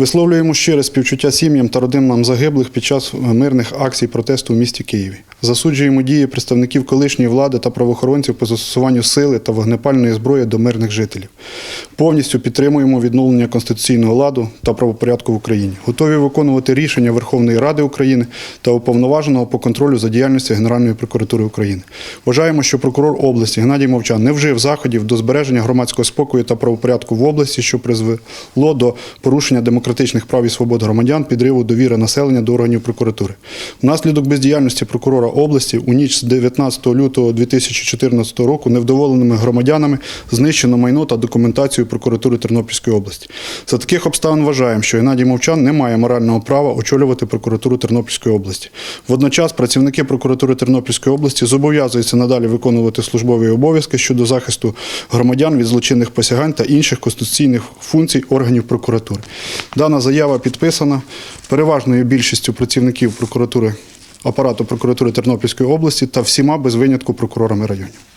Висловлюємо щире співчуття сім'ям та родинам загиблих під час мирних акцій протесту у місті Києві. Засуджуємо дії представників колишньої влади та правоохоронців по застосуванню сили та вогнепальної зброї до мирних жителів. Повністю підтримуємо відновлення конституційного ладу та правопорядку в Україні. Готові виконувати рішення Верховної Ради України та уповноваженого по контролю за діяльністю Генеральної прокуратури України. Вважаємо, що прокурор області Геннадій Мовчан не вжив заходів до збереження громадського спокою та правопорядку в області, що призвело до порушення демократичних прав і свобод громадян, підриву довіри населення до органів прокуратури. Внаслідок бездіяльності прокурора області у ніч з 19 лютого 2014 року невдоволеними громадянами знищено майно та документацію прокуратури Тернопільської області. За таких обставин вважаємо, що Геннадій Мовчан не має морального права очолювати прокуратуру Тернопільської області. Водночас працівники прокуратури Тернопільської області зобов'язуються надалі виконувати службові обов'язки щодо захисту громадян від злочинних посягань та інших конституційних функцій органів прокуратури. Дана заява підписана переважною більшістю працівників прокуратури апарату прокуратури Тернопільської області та всіма без винятку прокурорами районів.